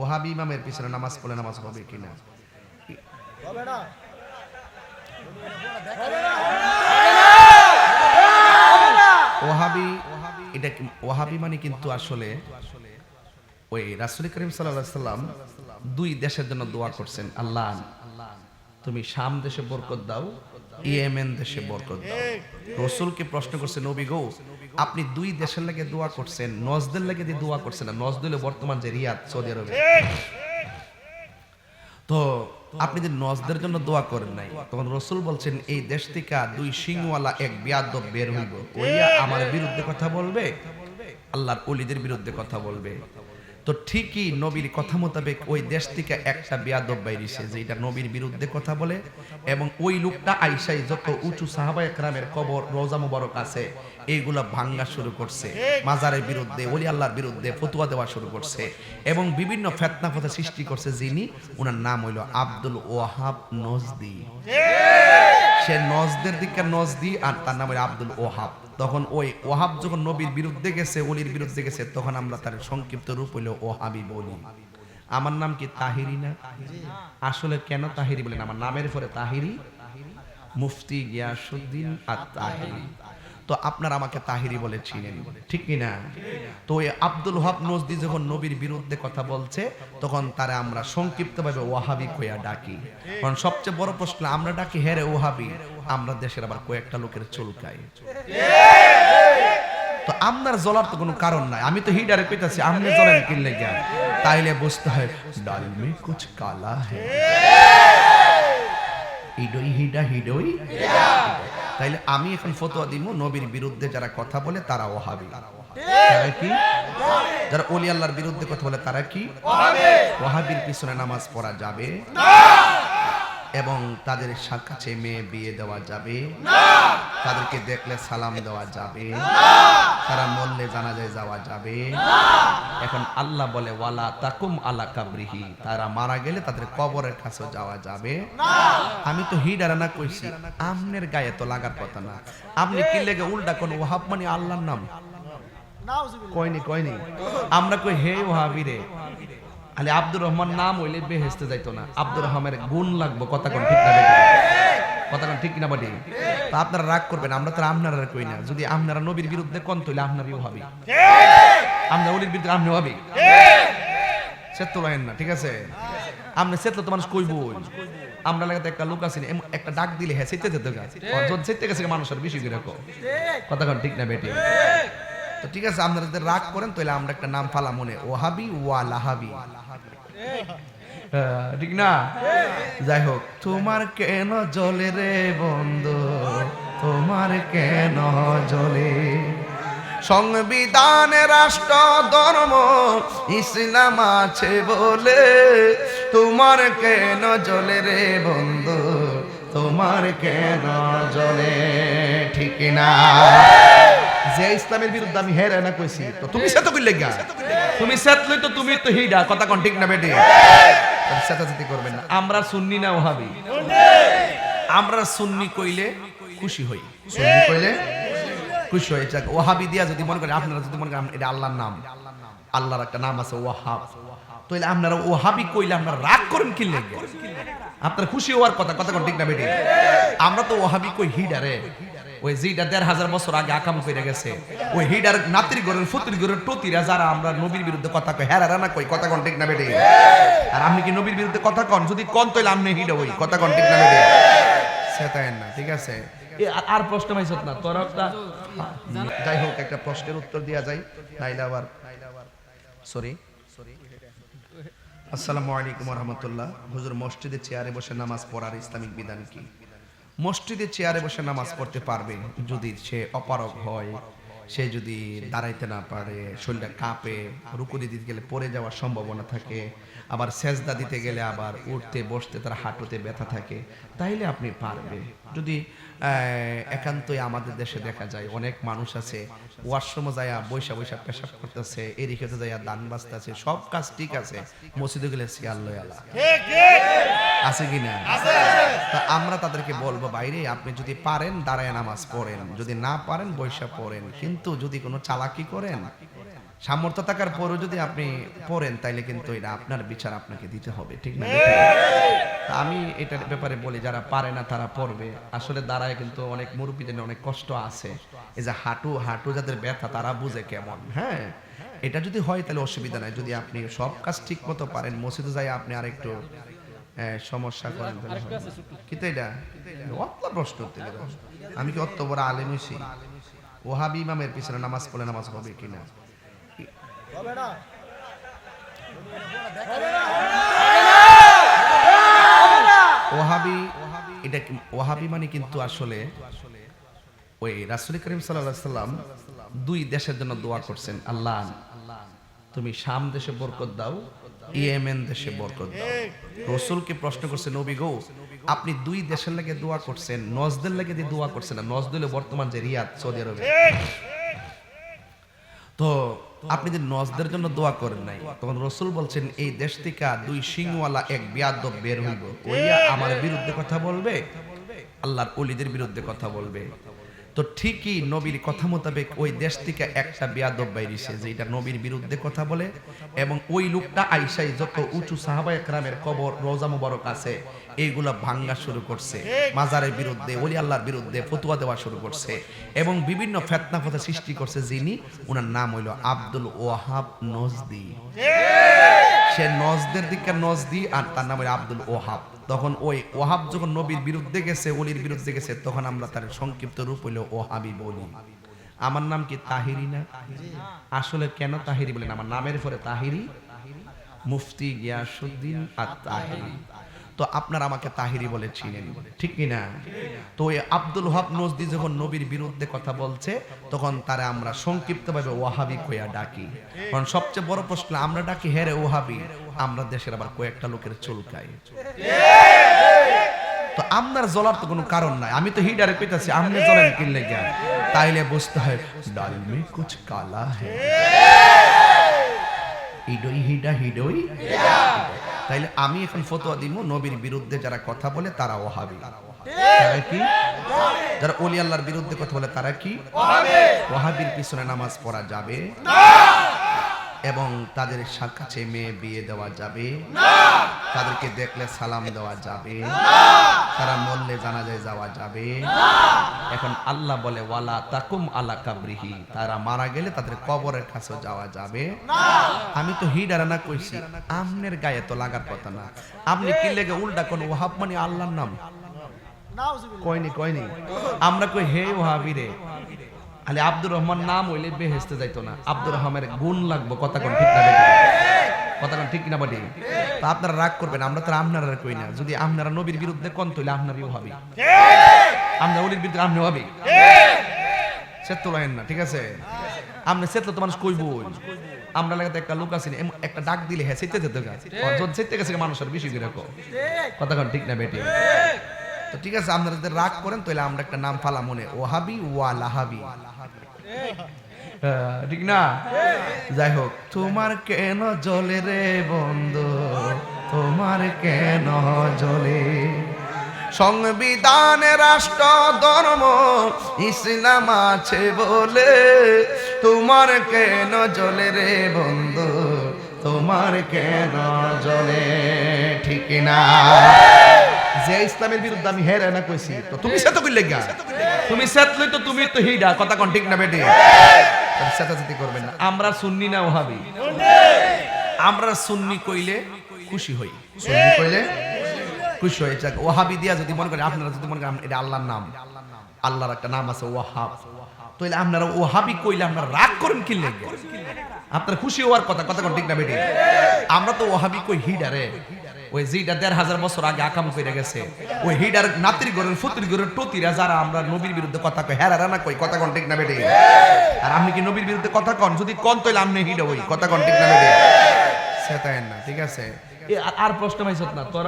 ওহাবি ইমামের পিছনে নামাজ পড়লে নামাজ হবে কিনা ওহাবি, এটা ওহাবি মানে কিন্তু আসলে ওই রাসুল করিম সাল্লাম দুই দেশের জন্য দোয়া করছেন, আল্লাহ। তুমি শাম দেশে বরকত দাও ইয়েমেন দেশে বরকত দাও। রসুলকে প্রশ্ন করছে নবী গো আপনি দুই দেশের লাগে দোয়া করছেন নজদের লাগে দিয়ে দোয়া করছেন না নজদুল বর্তমান যে রিয়াদ সৌদি আরবে। তো আপনি যে নজদের জন্য দোয়া করেন নাই তখন রসুল বলছেন এই দেশ থেকে দুই সিংওয়ালা এক বিয়াদব বের হইব। ওইয়া আমার বিরুদ্ধে কথা বলবে আল্লাহর অলিদের বিরুদ্ধে কথা বলবে। তো ঠিকই নবীর কথা মোতাবেক ওই দেশ থেকে একটা বিয়াদব বাইরিছে যে এটা নবীর বিরুদ্ধে কথা বলে এবং ওই লোকটা আইসাই যত উঁচু সাহাবা একরামের কবর, রোজা মুবারক আছে, এইগুলা ভাঙ্গা শুরু করছে। মাজারের বিরুদ্ধে, ওলি আল্লাহর বিরুদ্ধে ফতুয়া দেওয়া শুরু করছে এবং বিভিন্ন ফেতনা ফতা সৃষ্টি করছে যিনি ওনার নাম হইল আব্দুল ওয়াহাব নজদি। সে নজদের দিকে নজদি আর তার নাম হইল আব্দুল ওহাব তখন ওই ওহাব যখন নবীর বিরুদ্ধে গেছে, অলির বিরুদ্ধে গেছে, তখন আমরা তার সংক্ষিপ্ত রূপ হইল ওহাবি বলি। আমার নাম কি তাহিরি না? আসলে কেন তাহিরি বলেন? আমার নামের পরে তাহিরি? মুফতি গিয়াসুদ্দিন আর তাহিরি তো আপনার আমাকে তাহিরি বলে চিনেন। ঠিক কি না তো ওই আব্দুল ওহাব নজদি যখন নবীর বিরুদ্ধে কথা বলছে, তখন তারা আমরা সংক্ষিপ্তভাবে ওয়াহাবি কইয়া ডাকি। কারণ সবচেয়ে বড় প্রশ্ন, আমরা ডাকি হেরে ওহাবি আমরা দেশের আবার কয়েকটা লোকের চুলকাই তো আপনার জ্বলার তো কোনো কারণ নাই। আমি তো হিডারে কইতাছি, আপনি জ্বলেন কিনলে জ্ঞান তাইলে বুঝতে হয়, ডাল মে কুছ কালা হ্যায়। হিডই হিডা হিডই তাইলে আমি এখন ফতোয়া দিব নবীর বিরুদ্ধে যারা কথা বলে তারা ওহাবি। তারা কি? যারা ওলি আল্লাহর বিরুদ্ধে কথা বলে তারা কি? ওহাবির পিছনে নামাজ পড়া যাবে। এবং তাদের কাছে মেয়ে বিয়ে দেওয়া যাবে। তাদেরকে দেখলে সালাম দেওয়া যাবে। তারা মরলে জানাজায় যাওয়া যাবে। এখন আল্লাহ বলে ওয়ালা তাকুম আলা কাবরিহি। তারা মারা গেলে তাদের কবরের কাছে যাওয়া যাবে। আমি তো হিডারা না কইছি আমনের গায়ে তো লাগার কথা না। আপনি কি লেগে উল্টা কোন ওহাব মানে আল্লাহর নাম? কয়নি কয়নি? আমরা কই হে ওহাবি রে আলে আব্দুর রহমান নাম হইলে বেহেস্তে যাইতো না। আব্দুর রহমানের গুণ লাগবো, কথা কোন ঠিক না কথা কোন ঠিক না বাটি? তা আপনারা রাগ করবেন, আমরা তো আপনারা কই না। যদি আপনারা নবীর বিরুদ্ধে কোন তৈলে আপনারই ওহাবি। আমরা ওলির বিরুদ্ধে আপনি হবি সেত লাইন না, ঠিক আছে? আপনি সেতলে তো মানুষ কইবই। আমরা লাগাতে একটা লোক আছে একটা ডাক দিলে হ্যাঁ সেতে যেতে গা। যখন সেতে গেছে মানুষের বেশি করে কথা কোন ঠিক না বেটি? তো ঠিক আছে আপনারা যদি রাগ করেন তাহলে আমরা একটা নাম ফালা মনে ওহাবি ওয়া লাহাবি। আহ, ঠিক না? যাই হোক তোমার কেন জলে রে বন্ধু? তোমার কেন জলে? সংবিধানে রাষ্ট্র ধর্ম ইসলাম আছে বলে তোমার কেন জলে রে বন্ধু? তোমার কেন জলে? ঠিক না? যে ইসলামের বিরুদ্ধে আমি হেরে না কইছি তো তুমি সে তো কইলে গা তুমি সেতলে তো তুমি তো হিডা কথা কোন ঠিক না বেটি? সেতাসেতি করবেন না। আমরা সুন্নি না ওহাবি? আমরা সুন্নি কইলে খুশি হই। সুন্নি কইলে খুশি হই যাক ওহাবি দিয়া যদি মনে করেন আপনারা যদি মনে করেন এটা আল্লাহর নাম। আল্লাহর একটা নাম আছে ওয়াহাব তাইলে আপনারা ওহাবি কইলে আপনারা রাগ করেন কি লেগে? আপনার খুশি হওয়ার কথা কথা কোন ঠিক না বেটি? আমরা তো ওহাবি কই হিডারে ওই যেটা দেড় হাজার বছর আগে আকাম করে গেছে। ওই হিডার নাতির ঘরের, ফুতির ঘরের টতিরা যারা আমরা নবীর বিরুদ্ধে কথা কই হ্যাঁ না কই, কথা কোন ঠিক না বেটি? আর আপনি কি নবীর বিরুদ্ধে কথা কন? যদি কন তৈলে আপনি হিডা হই, কথা কোন ঠিক না বেটি? সেটাই না, ঠিক আছে? আর- প্রশ্ন পাইছত না, তোর যাই হোক, একটা প্রশ্নের উত্তর দেওয়া যায় নাইলে আবার সরি। আসসালামু আলাইকুম রহমতুল্লাহ। হুজুর মসজিদে চেয়ারে বসে নামাজ পড়ার ইসলামিক বিধান কি? মসজিদে চেয়ারে বসে নামাজ পড়তে পারবে যদি সে অপারগ হয়। সে যদি দাঁড়াইতে না পারে, শরীরটা কাঁপে, রুকু দিতে গেলে পড়ে যাওয়ার সম্ভাবনা থাকে, আবার সেজদা দিতে গেলে আবার উঠতে, বসতে তার হাঁটুতে ব্যথা থাকে, তাইলে আপনি পারবে। যদি একান্তই আমাদের দেশে দেখা যায়, অনেক মানুষ আছে, ওয়াশরুমে যায় বৈশা বৈশা পেশাব করতেছে এরিখেতে যায় দান বাজতেছে সব কাজ ঠিক আছে, মসজিদে গেলে সিয়াল লয়ালা আছে কি না তা আমরা তাদেরকে বলব বাইরে আপনি যদি পারেন দাঁড়ায় নামাজ পড়েন। যদি না পারেন বৈশা পড়েন। কিন্তু যদি কোনো চালাকি করেন সামর্থ্য থাকার পরও যদি আপনি পড়েন তাইলে কিন্তু এটা আপনার বিচার আপনাকে দিতে হবে। ঠিক না তা আমি এটার ব্যাপারে বলি যারা পারে না তারা পড়বে। আসলে দাঁড়ায় কিন্তু অনেক মুরব্বীদের অনেক কষ্ট আছে। এই যে হাঁটু হাঁটু যাদের ব্যথা তারা বুঝে কেমন হ্যাঁ? এটা যদি হয় তাহলে অসুবিধা নাই। যদি আপনি সব কাজ ঠিক মতো পারেন মসজিদে যাই আপনি আরেকটু আহ, সমস্যা করেন কিন্তু এটা অত প্রশ্ন আমি কি অত বড় আলেম হইছি ওহাবি ইমামের পিছনে নামাজ পড়লে নামাজ হবে কিনা ওহাবি এটা কি- ওহাবি মানে কিন্তু আসলে ওই রাসুল করিম সাল্লাম দুই দেশের জন্য দোয়া করছেন আল্লাহ তুমি শাম দেশে বরকত দাও ইয়েমেন দেশে বরকত দাও। রসুলকে প্রশ্ন করছে, নবী গো, আপনি দুই দেশের লাগে দোয়া করছেন, নজদের লাগে দিয়ে দোয়া করছেন না? নজদুল বর্তমান যে রিয়াদ, সৌদি আরবে। তো আপনি যে নজদের জন্য দোয়া করেন নাই, তখন রসুল বলছেন, এই দেশ থেকে দুই সিংওয়ালা এক বিয়াদব বের হইব। ওইয়া আমার বিরুদ্ধে কথা বলবে? আল্লাহর অলিদের বিরুদ্ধে কথা বলবে। তো ঠিকই নবীর কথা মোতাবেক ওই দেশ থেকে একটা বিয়াদব বাইরিছে যে এটা নবীর বিরুদ্ধে কথা বলে এবং ওই লোকটা আইসাই যত উঁচু সাহাবা একরামের কবর, রোজা মুবারক আছে, এইগুলা ভাঙ্গা শুরু করছে। মাজারের বিরুদ্ধে, ওলি আল্লাহর বিরুদ্ধে ফতুয়া দেওয়া শুরু করছে এবং বিভিন্ন ফেতনা ফতা সৃষ্টি করছে যিনি ওনার নাম হইল আব্দুল ওয়াহাব নজদি। সে নজদের দিকে নজদি আর তার নাম আব্দুল ওহাব। তখন ওই ওহাব যখন নবীর বিরুদ্ধে গেছে ওলির বিরুদ্ধে গেছে, তখন আমরা তার সংক্ষিপ্ত রূপ হইলে ওহাবি বলি। আমার নাম কি তাহিরি না? আসলে কেন তাহিরি বলেন? আমার নামের পরে তাহিরি? মুফতি গিয়াসুদ্দিন আর তাহিরি। তো আপনার আমাকে তাহিরি বলে চিনেন। ঠিক কি না তো ওই আব্দুল হাব নজদি যখন নবীর বিরুদ্ধে কথা বলছে, তখন তারা আমরা সংক্ষিপ্তভাবে ওয়াহাবি কইয়া ডাকি। কারণ সবচেয়ে বড় প্রশ্ন, আমরা ডাকি হেরে ওহাবি আমরা দেশের আবার কয়েকটা লোকের চুলকাই তো আপনার জ্বলার তো কোনো কারণ নাই। আমি তো হিডারে কইতাছি, আপনি জ্বলেন কিনলে জ্ঞান তাইলে বুঝতে হয়, ডাল মে কুছ কালা হ্যায়। হিডই হিডা হিডই তাইলে আমি এখন ফতোয়া দিব নবীর বিরুদ্ধে যারা কথা বলে তারা ওহাবি। তারা কি? যারা ওলি আল্লাহর বিরুদ্ধে কথা বলে তারা কি? ওহাবির পিছনে নামাজ পড়া যাবে। এবং তাদের কাছে মেয়ে বিয়ে দেওয়া যাবে। তাদেরকে দেখলে সালাম দেওয়া যাবে। তারা মরলে জানাজায় যাওয়া যাবে। এখন আল্লাহ বলে ওয়ালা তাকুম আলা কাবরিহি। তারা মারা গেলে তাদের কবরের কাছে যাওয়া যাবে। আমি তো হিডারা না কইছি আমনের গায়ে তো লাগার কথা না। আপনি কি লেগে উল্টা কোন ওহাব মানে আল্লাহর নাম? কয়নি কয়নি? আমরা কই হে ওহাবি রে। আলে আব্দুর রহমান নাম হইলে বেহেস্তে যাইতো না। আব্দুর রহমানের গুণ লাগবো, কথা কোন ঠিক না কথা কোন ঠিক না বাটি তা আপনারা রাগ করবেন, আমরা তো আপনারা কই না। যদি আপনারা নবীর বিরুদ্ধে কোন তৈলে আপনারই ওহাবি। আমরা ওলির বিরুদ্ধে আপনি হবি সেত লাইন না, ঠিক আছে? আপনি সেতলে তো মানুষ কইবই। আমরা লাগাতে একটা লোক আছে একটা ডাক দিলে হ্যাঁ সেতে যেতে গা। যখন সেতে গেছে মানুষের বেশি করে কথা কোন ঠিক না বেটি তো ঠিক আছে আপনারা যদি রাগ করেন তাহলে আমরা একটা নাম ফালা মনে। ওহাবি ওয়া লাহাবি। আহ, ঠিক না? যাই হোক তোমার কেন জলে রে বন্ধু? তোমার কেন জলে সংবিধানে রাষ্ট্র ধর্ম ইসলাম আছে বলে তোমার কেন জলে রে বন্ধু? তোমার কেন জলে ঠিক না? যে ইসলামের বিরুদ্ধে আমি হেরে না কইছি তো তুমি সে তো কইলে গা তুমি সেতলে তো তুমি তো হিডা কথা কোন ঠিক না বেটি? সেতাসেতি করবেন না। আমরা সুন্নি না ওহাবি। আমরা সুন্নি কইলে খুশি হই। সুন্নি কইলে খুশি হয়ে যাক ওহাবি দিয়া যদি মনে করেন আপনারা যদি মনে করেন এটা আল্লাহর নাম। আল্লাহর একটা নাম আছে ওয়াহাব তাইলে আপনারা ওহাবি কইলে আপনারা রাগ করেন কি লেগে? আপনার খুশি হওয়ার কথা কথা কোন ঠিক না বেটি? আমরা তো ওহাবি কই হিডারে ওই যেটা দেড় হাজার বছর আগে আকাম করে গেছে। ওই হিডার নাতির গরের ফুতির গরের টতিরা যারা আমরা নবীর বিরুদ্ধে কথা কই হ্যাঁ না কই কথা কোন ঠিক না বেটে? আর আপনি কি নবীর বিরুদ্ধে কথা কন? যদি কন তৈলে আপনি হিড হই, কথা কোন ঠিক না বেটে? সেটাই না, ঠিক আছে? আর- প্রশ্ন পাইছত না, তোর